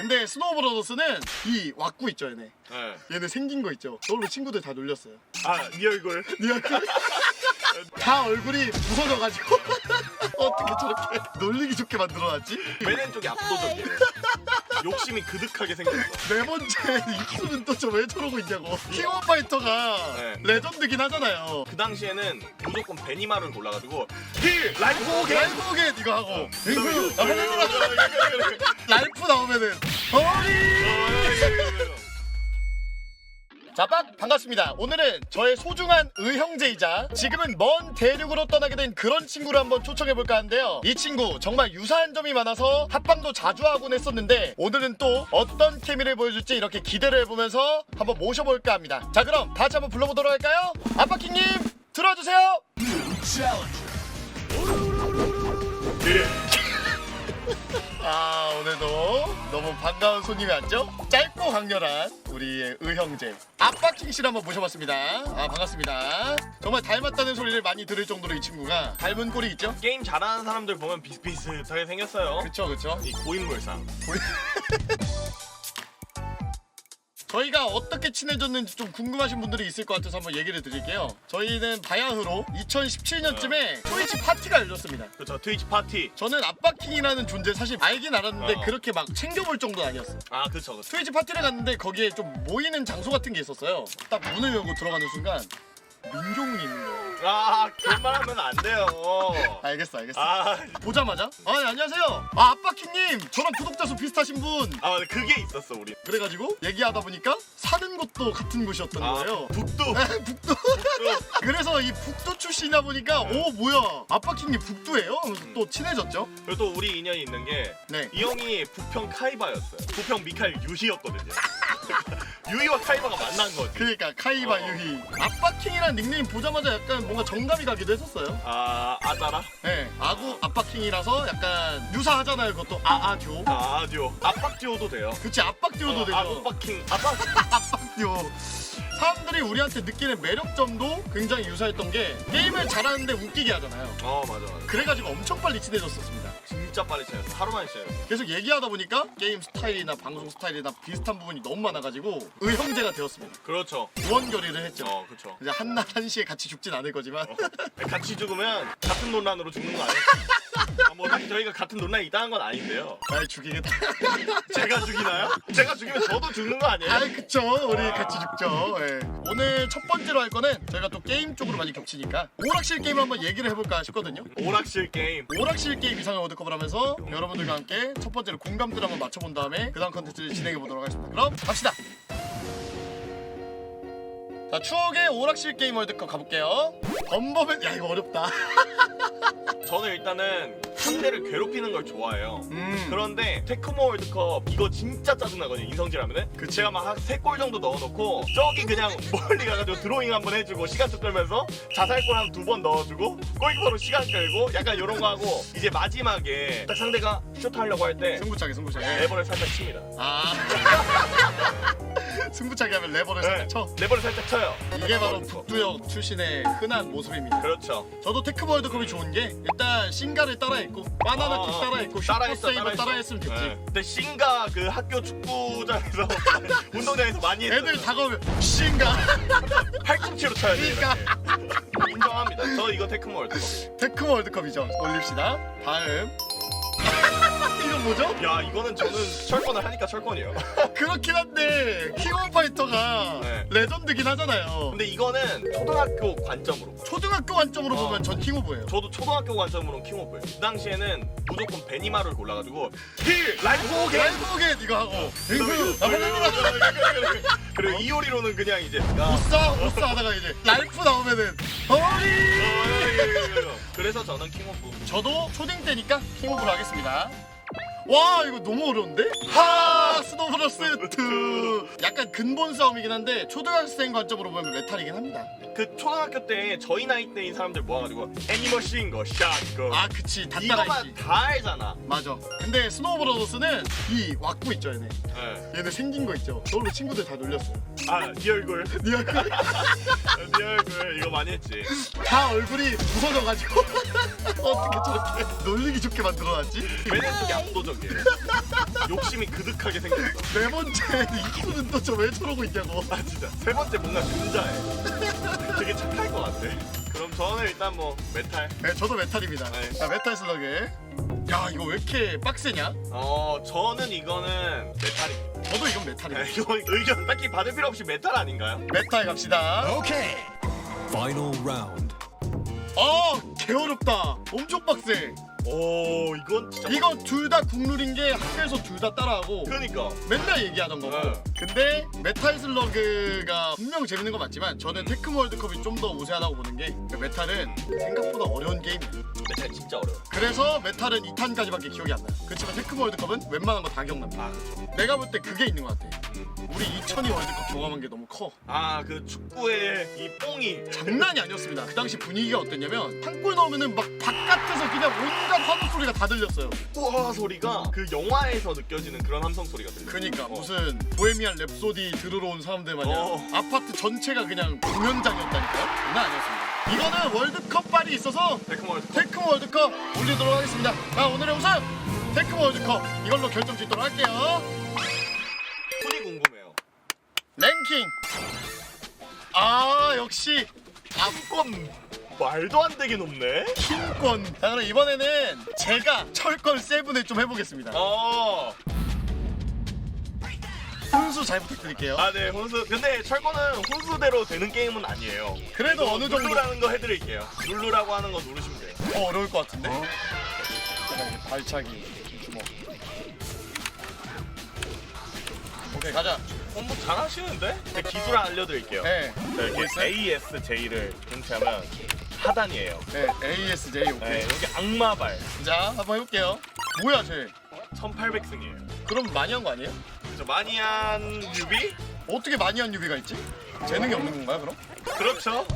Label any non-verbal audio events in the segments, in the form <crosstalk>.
근데 스노우 브라더스는 이 왁구 있죠 얘네. 네. 얘네 생긴 거 있죠. 저걸로 친구들 다 놀렸어요. 아 네 얼굴. 네 얼굴. <laughs> 다 얼굴이 부서져가지고. <laughs> 어떻게 저렇게 놀리기 좋게 만들어놨지? 맨엔 쪽이. 압도적이에요 욕심이 그득하게 생겼어. 네 번째 입술은 또 저 왜 저러고 있냐고. 킹오브 파이터가 네. 레전드긴 하잖아요. 그 당시에는 무조건 베니마를 골라가지고 힐 라이프 오게 라이프 오게 이거 하고. 링크 아, 라이프 나오면은 어리 자 빡 반갑습니다. 오늘은 저의 소중한 의형제이자 지금은 먼 대륙으로 떠나게 된 그런 친구를 한번 초청해 볼까 하는데요. 이 친구 정말 유사한 점이 많아서 합방도 자주 하곤 했었는데 오늘은 또 어떤 케미를 보여줄지 이렇게 기대를 해보면서 한번 모셔볼까 합니다. 자 그럼 다 같이 한번 불러보도록 할까요? 아빠킹님 들어와주세요. 아 오늘도 너무 반가운 손님이 왔죠? 짧고 강렬한 우리의 의형제 아빠킹 씨를 한번 모셔봤습니다. 아 반갑습니다. 정말 닮았다는 소리를 많이 들을 정도로 이 친구가 닮은 꼴이 있죠? 게임 잘하는 사람들 보면 비슷비슷하게 생겼어요. 그쵸 그쵸. 이 고인물상 <laughs> 저희가 어떻게 친해졌는지 좀 궁금하신 분들이 있을 것 같아서 한번 얘기를 드릴게요 저희는 바야흐로 2017년쯤에 트위치 파티가 열렸습니다 그쵸 트위치 파티 저는 아빠킹이라는 존재 사실 알긴 알았는데 어. 그렇게 막 챙겨볼 정도는 아니었어 아 그쵸 그쵸 트위치 파티를 갔는데 거기에 좀 모이는 장소 같은 게 있었어요. 딱 문을 열고 들어가는 순간 민종훈이 있는 거예요. 아 그런 말 하면 안 돼요 알겠어, 알겠어. 아, 보자마자 아 네, 안녕하세요. 아 아빠키님 저랑 구독자 수 비슷하신 분. 아 그게 있었어 우리 그래가지고 얘기하다 보니까 사는 곳도 같은 곳이었던 아 거예요. 북두 북두. <laughs> 그래서 이 북두 출신이다 보니까 오 뭐야 아빠킹님 북두예요? 그래서 또 친해졌죠. 그리고 또 우리 인연이 있는 게이 네. 형이 부평 카이바였어요 부평 미칼 유희였거든요 <laughs> 유희와 카이바가 만난 거지 그러니까 카이바 어. 유희. 아빠킹이라는 닉네임 보자마자 약간 뭔가 정감이 가기도 했었어요. 아 아따라 네, 아구 압박킹이라서 약간 유사하잖아요. 그것도 아아듀오. 아 듀오 압박 듀오도 돼요 그치 압박듀오도 되죠. 아박킹 압박 <laughs> 압박듀오. 사람들이 우리한테 느끼는 매력점도 굉장히 유사했던 게 게임을 잘하는데 웃기게 하잖아요. 어 맞아 맞아 그래가지고 엄청 빨리 친해졌었습니다. 진짜 빨리 친했어 하루만에 친했어 계속 얘기하다 보니까 게임 스타일이나 방송 스타일이나 비슷한 부분이 너무 많아가지고 의형제가 되었습니다. 그렇죠 우원결의를 했죠. 어 그쵸 이제 한날 한시에 같이 죽진 않을 거지만 같이 죽으면 같은 논란으로 죽는 거 아니에요? <laughs> 아, 저희가 같은 논란이 있다는 건 아닌데요. 날 죽이겠다. <laughs> 제가 죽이나요? 제가 죽이면 저도 죽는 거 아니에요? 아이 그쵸. 우리 같이 죽죠. 예. 오늘 첫 번째로 할 거는 저희가 또 게임 쪽으로 많이 겹치니까 오락실 게임을 한번 얘기를 해볼까 싶거든요. 오락실 게임. 오락실 게임 이상의 월드컵을 하면서 여러분들과 함께 첫 번째로 공감들 한번 맞춰본 다음에 그 다음 컨텐츠를 진행해 보도록 하겠습니다. 그럼 갑시다. 자 추억의 오락실 게임 월드컵 가볼게요. 범범은 야 이거 어렵다. <laughs> 저는 일단은 상대를 괴롭히는 걸 좋아해요. 음. 그런데 테크모 월드컵 이거 진짜 짜증나거든요 인성질 하면은. 그치. 제가 막한세골 정도 넣어놓고 저기 그냥 <laughs> 멀리 가가지고 드로잉 한 번 해주고 시간 쭉 끌면서 자살골 한 두 번 넣어주고 골키퍼로 시간 끌고 약간 이런 거 하고 이제 마지막에 딱 상대가 슛 하려고 할 때 승부차기 승부차기. 레버를 살짝 칩니다. 아. <laughs> 승부차기 하면 레버를 네, 살짝 쳐? 레버를 살짝 쳐요. 이게 바로 북두역 출신의 흔한 모습입니다. 그렇죠. 저도 테크 월드컵이 좋은 게 일단 싱가를 따라했고 바나나 킥 따라했고 슈퍼 따라했어, 세이버 따라했어. 따라했으면 됐지. 네. 근데 신가 그 학교 축구장에서 <laughs> 운동장에서 많이 했어요 애들 다가오면 싱가 <laughs> 팔꿈치로 쳐야 돼요 그러니까. 이렇게. 인정합니다 저 이거 테크모 월드컵 테크 월드컵이죠. 올립시다. 다음 이건 뭐죠? 야 이거는 저는 철권을 하니까 철권이에요. <laughs> 그렇긴 한데 킹 오브 파이터가 네. 레전드긴 하잖아요. 근데 이거는 초등학교 관점으로. 초등학교 관점으로 어. 보면 전 킹 오브예요. 저도 초등학교 관점으로 킹오브예요. 그 당시에는 무조건 베니마를 골라가지고 힐 라이프 오게 라이브 오게 이거 하고 링크 아, 그리고 이효리로는 그냥 이제 야, 우싸 우싸 하다가 이제 랄프 나오면은 어리! 그래서 저는 킹오브. 저도 초딩 때니까 킹오브로 하겠습니다. 와 이거 너무 어려운데? 하 스노브러스 2 약간 근본 싸움이긴 한데 초등학생 관점으로 보면 메탈이긴 합니다. 그 초등학교 때 저희 나이 때인 사람들 모아가지고 애니머신 거, 샷 거. 아 그치. 이거만 다 알잖아. 맞아. 근데 스노브러스는 이 왁구 있죠 얘네. 네. 얘네 생긴 거 있죠. 저걸로 친구들 다 놀렸어요. 아, 네 얼굴. 네 얼굴 네 얼굴. 이거 많이 했지. 다 얼굴이 부서져가지고 <laughs> 어떻게 저렇게 놀리기 좋게 만들어놨지? 맨엔 쪽이 압도적. 압도적이에요. <laughs> 욕심이 그득하게 생겼어. 네 번째 이분은 또 저 왜 저러고 있냐고. 아 진짜 세 번째 뭔가 근자해. 되게 착할 것 같아. 그럼 저는 일단 뭐 메탈. 네, 저도 메탈입니다. 네. 자, 메탈 슬러그. 야, 이거 왜 이렇게 빡세냐? 어 저는 이거는 메탈입니다. 저도 이건 메탈입니다. 네, 이거 의견 딱히 받을 필요 없이 메탈 아닌가요? 메탈 갑시다. Okay. Final round. 아, 개어렵다. 엄청 빡세. 오 이건 진짜. 이거 둘 다 국룰인 게 학교에서 둘 다 따라하고 그러니까. 맨날 얘기하던 거고. 네. 근데 메탈 슬러그가 분명 재밌는 건 맞지만 저는 테크 월드컵이 좀 더 우세하다고 보는 게 메탈은 생각보다 어려운 게임이에요. 메탈 진짜 어려워. 그래서 메탈은 2탄까지밖에 기억이 안 나요. 그렇지만 테크 월드컵은 웬만한 거 다 기억납니다. 아 그렇죠. 내가 볼 때 그게 있는 것 같아. 우리 2002 월드컵 경험한 게 너무 커. 아 그 축구의 이 뽕이. 장난이 아니었습니다. 그 당시 분위기가 어땠냐면 한 골 넣으면은 막 바깥에서 그냥 온갖 환호 소리가 다 들렸어요. 우와 소리가 그 영화에서 느껴지는 그런 함성 소리가 들려. 그러니까 어. 무슨 보헤미안 랩소디 들으러 온 사람들 마냥 어. 아파트 전체가 그냥 공연장이었다니까요. 장난 아니었습니다. 이거는 월드컵 발이 있어서 테크 월드컵. 테크 월드컵 올리도록 하겠습니다. 자 오늘의 우승 테크 월드컵 이걸로 결정 짓도록 할게요. 순위 궁금해요. 랭킹. 아 역시 압권 말도 안 되게 높네. 킹권. 자 그럼 이번에는 제가 철권 세븐을 좀 해보겠습니다. 어. 훈수 잘 부탁드릴게요. 아, 네, 혼수. 근데 철거는 혼수대로 되는 게임은 아니에요. 그래도 어느 정도 룰루라는 거 해드릴게요. 룰루라고 하는 거 누르시면 돼요. 어, 어려울 것 같은데. 발차기 주먹. 오케이 가자. 어, 뭐 잘하시는데? 제 기술 알려드릴게요. 네, 자, 이렇게 ASJ를 동치하면 하단이에요. 네 ASJ 오케이. 네, 여기 악마발 자 한번 해볼게요. 뭐야 쟤? 1800승이에요. 그럼 많이 한 거 아니에요? 저 마니안 유비? 어떻게 한 유비가 있지? 재능이 없는 건가요 그럼? 그렇죠.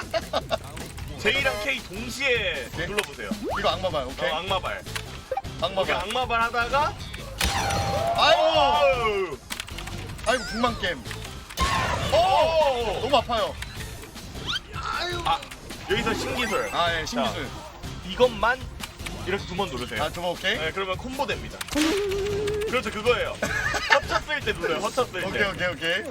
<laughs> J랑 K 동시에 네. 눌러보세요. 이거 악마발 어, 오케이. 악마발. 여기 악마발. 악마발 하다가 아이고. 아이고 북만 게임. 오! 어 너무 아파요. 아 여기서 신기술 아예 신기술. 이것만 이렇게 두 번 누르세요. 아, 저거 오케이? 네, 그러면 콤보 됩니다. 그렇죠, 그거예요. 허차 쓸 때 눌러요, 허차 쓸 때. 오케이, 오케이, 오케이.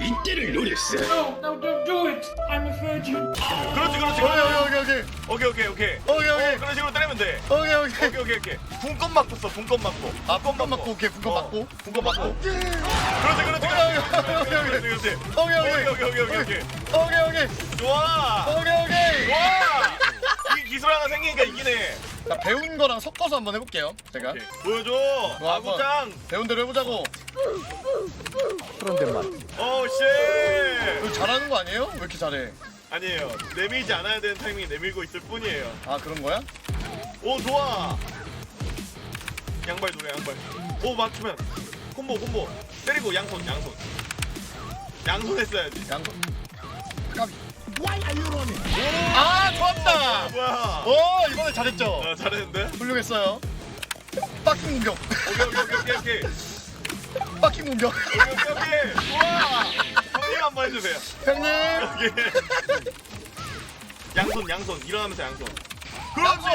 이때를 노렸어. No, no, don't do it. I'm afraid you. 그렇지, 그렇지, 그렇지. 오케이, 오케이, 오케이. 오케이, 오케이, 오케이. 오케이, 오케이. 그런 식으로 때리면 돼. 오케이, 오케이. 오케이, 오케이, 오케이. 분권 맞고 써, 분권 맞고. 아, 분권 맞고, 오케이, 분권 맞고. 분권 맞고. 그렇지, 그렇지, 오케이, 오케이, 오케이. 그렇지, 그렇지. 오케이, 오케이, 오케이, 오케이, 오케이. 오케이, 오케이. 좋아. 오케이, 오케이. 좋아. 기술 하나 생기니까 이기네 자, 배운 거랑 섞어서 한번 해볼게요. 제가 오케이. 보여줘 좋아, 아구짱 배운 대로 해보자고. 어쉣 이거 잘하는 거 아니에요? 왜 이렇게 잘해? 아니에요. 내밀지 않아야 되는 타이밍에 내밀고 있을 뿐이에요. 아 그런 거야? 오 좋아. 양발 노래 양발. 오 맞추면 콤보 콤보. 때리고 양손 양손. 양손 했어야지. 양손. 아 좋았다. 뭐야? 오 이번에 잘했죠. 아, 잘했는데? 훌륭했어요. 빡킹 공격. 오케이 오케이 오케이 오케이 오케이 빡킹 공격. 오케이 오케이. 좋아. 형님 한번 해주세요. 형님. 오케이. 양손 양손 일어나면서 양손. 그렇지.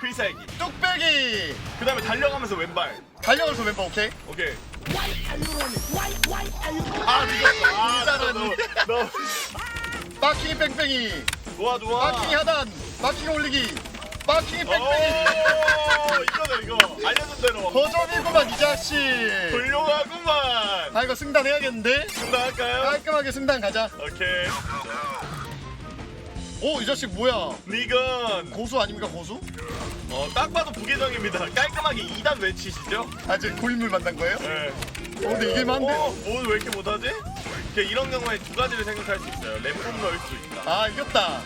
필살기. 뚝배기. 그다음에 달려가면서 왼발. 달려가면서 왼발 오케이. 오케이. 아 늦었어. 아 잘하니. 너, 너 빡킹이 뺑뺑이. 좋아 좋아. 빡킹이 하단. 빡킹이 올리기. 빡킹이 오 뺑뺑이. 이거다 이거 알려준 대로 거점이구만 이 자식. 훌륭하구만 아 이거 승단 해야겠는데? 승다할까요? 깔끔하게 승단 가자. 오케이 오 이 자식 뭐야? 니건 고수 아닙니까 고수? 어, 딱 봐도 부계정입니다 깔끔하게 2단 외치시죠? 아직 고인물 만난 거예요? 네. 어, 근데 이게 만데? 어, 오늘 왜 이렇게 못하지? 이렇게 이런 경우에 두 가지를 생각할 수 있어요 램폼 넣을 수 있다 아 이겼다.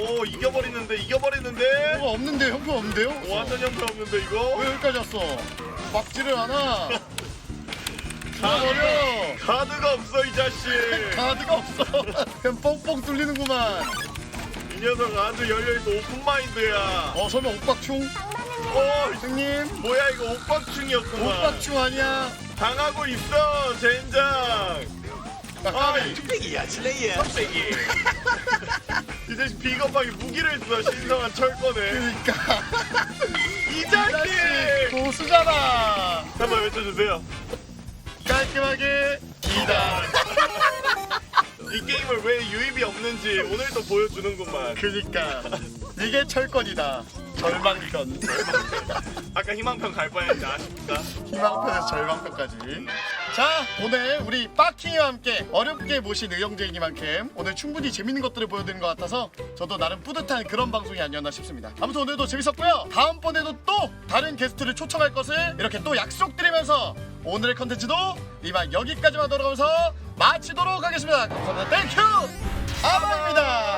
오 이겨버리는데 이겨버리는데 뭐가 없는데 형표 없는데요? 오, 완전 형편 없는데 이거 왜 여기까지 왔어? 막지를 않아. <laughs> 죽어버려. 카드가 없어 이 자식 <laughs> 가드가 없어. 그냥 뻥뻥 뚫리는구만. 이 녀석 아주 열려있어 오픈 마인드야 어 설마 옥박충? 어 형님 뭐야 이거 옥박충이었구만 옥박충 아니야? 당하고 있어 젠장 아 뚝배기야 슬레이야. 뚝배기 이제 비겁하게 무기를 쓰어 신성한 철권을. 그러니까. <laughs> 이 자식 고수잖아. 한번 외쳐주세요. 깔끔하게 기다. 이 게임을 왜 유입이 없는지 오늘도 보여주는구만. 그니까. 이게 철권이다. 절망편 아까 희망편 갈 뻔했는데 아쉽다. 희망편에서 절망편까지 자 오늘 우리 빠킹이와 함께 어렵게 모신 의형제이니만큼 오늘 충분히 재밌는 것들을 보여드린 것 같아서 저도 나름 뿌듯한 그런 방송이 아니었나 싶습니다. 아무튼 오늘도 재밌었고요. 다음번에도 또 다른 게스트를 초청할 것을 이렇게 또 약속드리면서 오늘의 컨텐츠도 이만 여기까지만 돌아가면서 마치도록 하겠습니다. 감사합니다. 땡큐 아바입니다